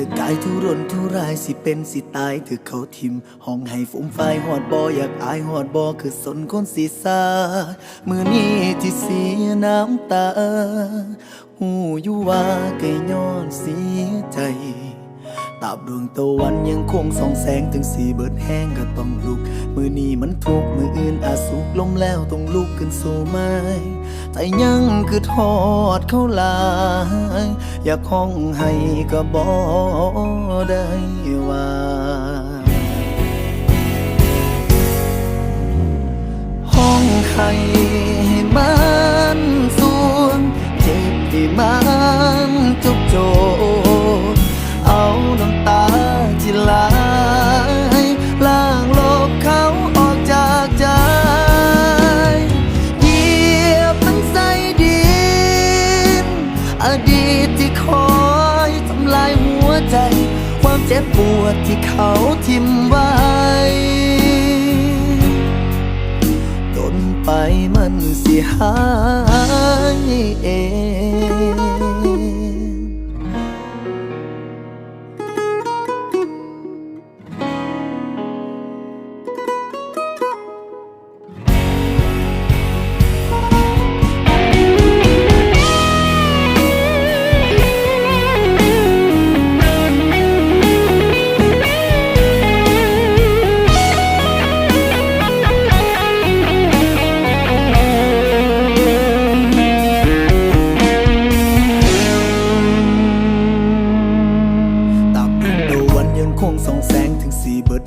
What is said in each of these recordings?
ธอกายทุรนทุรายสิเป็นสิตาย เธอเขาทิมห้องให้ฟุ่มไฟหอดบออยากอายหอดบอคือสนคนสีสามือนี้ที่เสียน้ำตา หูอยู่ว่ากยย้อนเสียใจ ราบดวงตะวันยังคงส่องแสงถึงสีเบิดแห้งก็ต้องลุก มือนี้มันทุกมืออื่นอาสุกลมแล้วต้องลุกขึ้นสู่ไม้แต่ยังคือทอดเขาลาย อยากห้องให้ก็บ่ได้ว่าห้องให้มันสวงเจ็บที่มันจุกโจ ปวดที่เขาทิมไว้จนไปมันสิหายเอง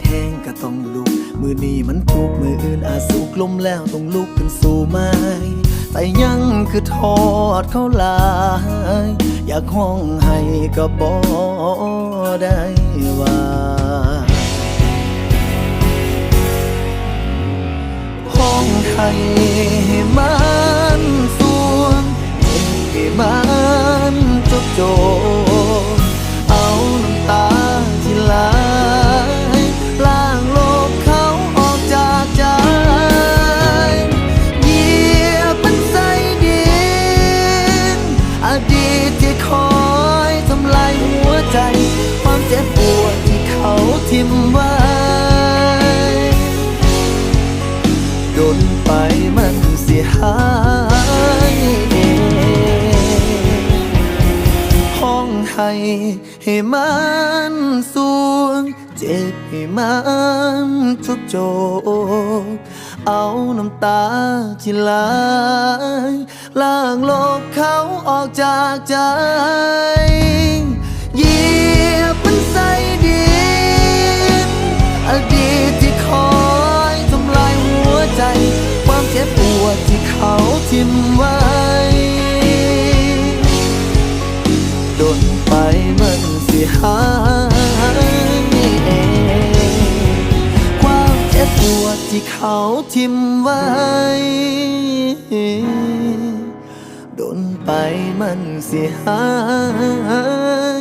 แห้งก็ต้องลุก มือนี้มันทุกมืออื่นอาจสุกลมแล้วต้องลุกขึ้นสู่ไม้แต่ยังคือทอดเขาลาย อยากห้องให้ก็บ่ได้ว่าห้องให้มันสวงให้มันจบจบ ที่คอยทำลายหัวใจ ความเจ็บปวดที่เขาทิ่มไว้โดนไปมันเสียหายห้องให้ให้มันสวงเจ็บให้มันทุกโจก เอาน้ำตาที่ไหลล้างลบเขาออกจากใจเหยียบมันใส่ดินอดีตที่คอยทำลายหัวใจ ความเจ็บปวดที่เขาทิ่มไว้โดนไปมันสิหาย ปวดที่เขาทิมไว้ โดนไปมันเสียหาย